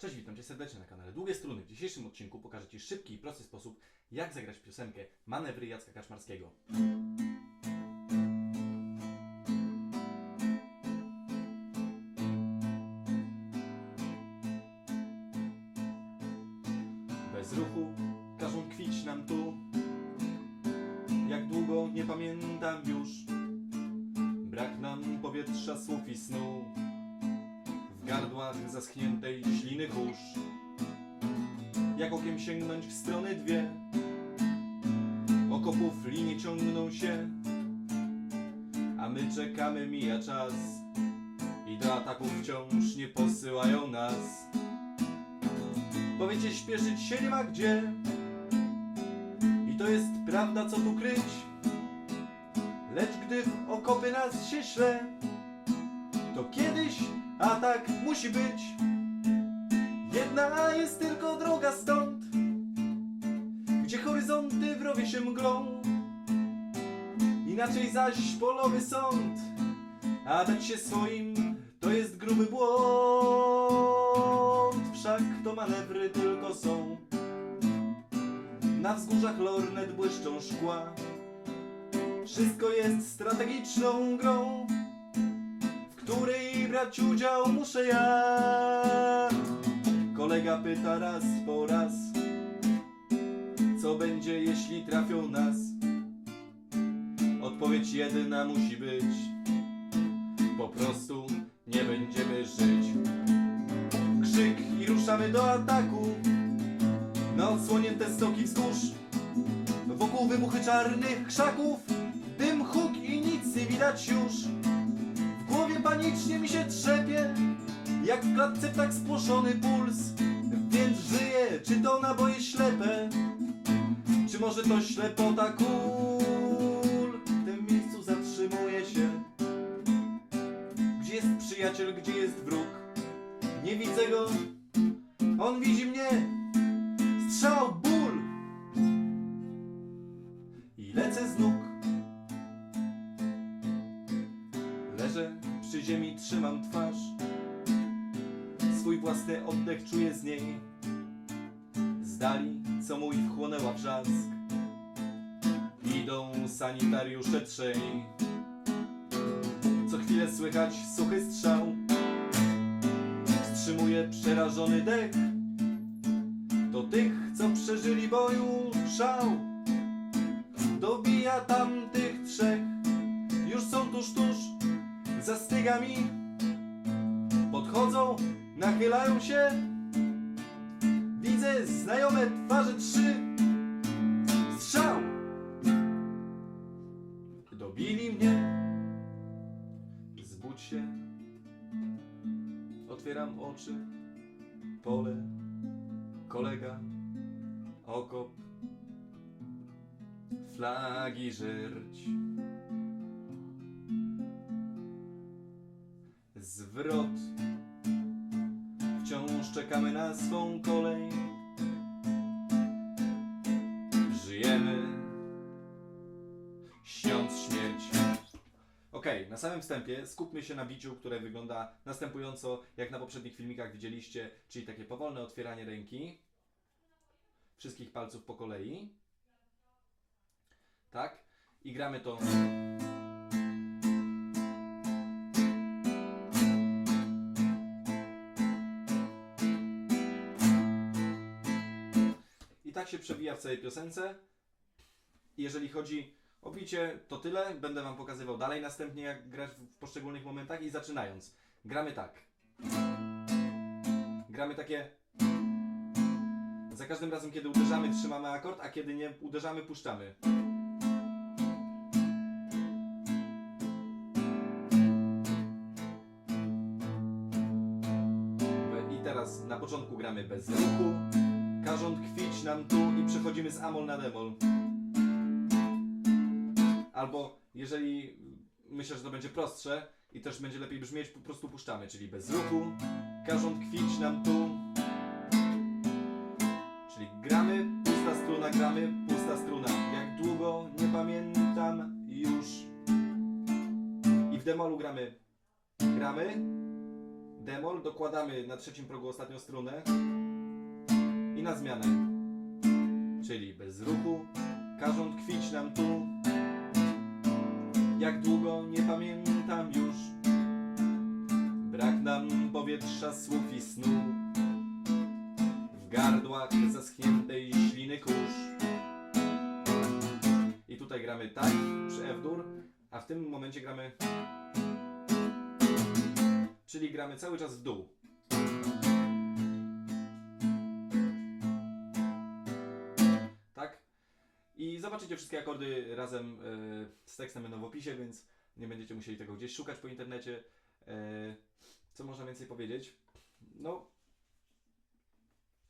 Cześć, witam Cię serdecznie na kanale Długie Struny. W dzisiejszym odcinku pokażę Ci szybki i prosty sposób, jak zagrać piosenkę Manewry Jacka Kaczmarskiego. Bez ruchu każą kwić nam tu Jak długo nie pamiętam już Brak nam powietrza, słów i snu zaschniętej śliny kurz. Jak okiem sięgnąć w strony dwie Okopów linie ciągną się. A my czekamy, mija czas I do ataków wciąż nie posyłają nas. Powiecie, śpieszyć się nie ma gdzie. I to jest prawda, co tu kryć. Lecz gdy w okopy nas się śle To kiedyś atak musi być. Jedna jest tylko droga stąd Gdzie horyzonty wrowie się mglą. Inaczej zaś polowy sąd A dać się swoim to jest gruby błąd. Wszak to manewry tylko są. Na wzgórzach lornet błyszczą szkła. Wszystko jest strategiczną grą której brać udział muszę ja. Kolega pyta raz po raz Co będzie jeśli trafią nas? Odpowiedź jedyna musi być Po prostu nie będziemy żyć. Krzyk i ruszamy do ataku Na odsłonięte stoki wzgórz Wokół wybuchy czarnych krzaków Dym, huk i nic nie widać już panicznie mi się trzepie Jak w klatce tak spłoszony puls. Więc żyję, czy to naboje ślepe? Czy może to ślepota kul W tym miejscu zatrzymuję się. Gdzie jest przyjaciel, gdzie jest wróg? Nie widzę go. On widzi mnie trzymam twarz. Swój własny oddech czuję z niej. Z dali, co mój wchłonęła wrzask Idą sanitariusze trzej. Co chwilę słychać suchy strzał. Wstrzymuje przerażony dech. To tych, co przeżyli boju szał. Dobija tamtych trzech. Już są tuż, tuż. Za stygami Podchodzą, nachylają się. Widzę znajome twarze trzy. Strzał! Dobili mnie. Zbudź się. Otwieram oczy. Pole. Kolega. Okop. Flagi żerć Zwrot czekamy na swą kolej. Żyjemy Śniąc śmierć. Okej, na samym wstępie skupmy się na biciu, które wygląda następująco, jak na poprzednich filmikach widzieliście, czyli takie powolne otwieranie ręki, wszystkich palców po kolei, tak? I gramy to tak się przewija w całej piosence. Jeżeli chodzi o bicie, to tyle. Będę Wam pokazywał dalej następnie, jak grać w poszczególnych momentach. I zaczynając, gramy tak. Gramy takie. Za każdym razem, kiedy uderzamy, trzymamy akord, a kiedy nie uderzamy, puszczamy. I teraz na początku gramy bez ruchu. Każąc nam tu i przechodzimy z amol na demol. Albo jeżeli myślę, że to będzie prostsze i też będzie lepiej brzmieć, po prostu puszczamy, czyli bez ruchu. Każąc kwić nam tu. Czyli gramy, pusta struna, gramy, pusta struna. Jak długo nie pamiętam już. I w demolu gramy. Gramy. demol, dokładamy na trzecim progu ostatnią strunę i na zmianę. Czyli bez ruchu, każą tkwić nam tu. Jak długo nie pamiętam już. Brak nam powietrza, słów i snu. W gardłach zaschniętej śliny kurz. I tutaj gramy tak przy F-dur, a w tym momencie gramy. Czyli gramy cały czas w dół. Zobaczycie wszystkie akordy razem e, z tekstem będą w opisie, więc nie będziecie musieli tego gdzieś szukać po internecie. E, co można więcej powiedzieć? No,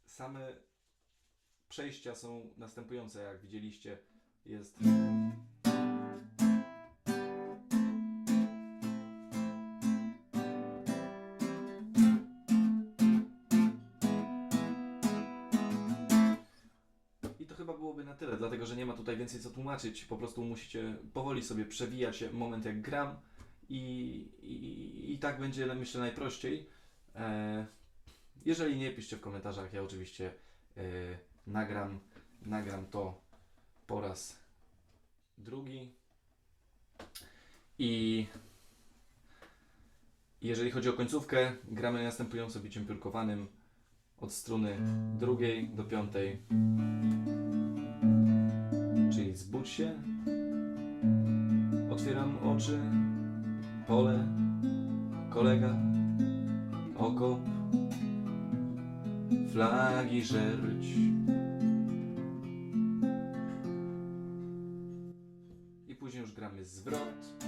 same przejścia są następujące, jak widzieliście. Jest. Tyle, dlatego że nie ma tutaj więcej co tłumaczyć. Po prostu musicie powoli sobie przewijać moment jak gram i, i, i tak będzie myślę najprościej. E, jeżeli nie, piszcie w komentarzach. Ja oczywiście e, nagram, nagram to po raz drugi. I jeżeli chodzi o końcówkę, gramy następująco biciem piórkowanym od struny drugiej do piątej. Zbudź się, otwieram oczy, pole, kolega, okop, flagi żerć. I później już gramy zwrot.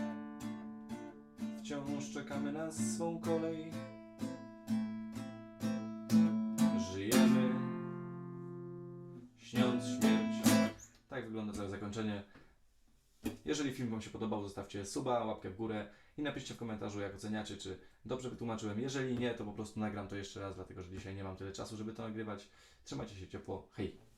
Wciąż czekamy na swą kolej. Żyjemy, śniąc śmierć. Tak wygląda całe zakończenie. Jeżeli film Wam się podobał, zostawcie suba, łapkę w górę i napiszcie w komentarzu, jak oceniacie, czy dobrze wytłumaczyłem. Jeżeli nie, to po prostu nagram to jeszcze raz, dlatego że dzisiaj nie mam tyle czasu, żeby to nagrywać. Trzymajcie się ciepło. Hej!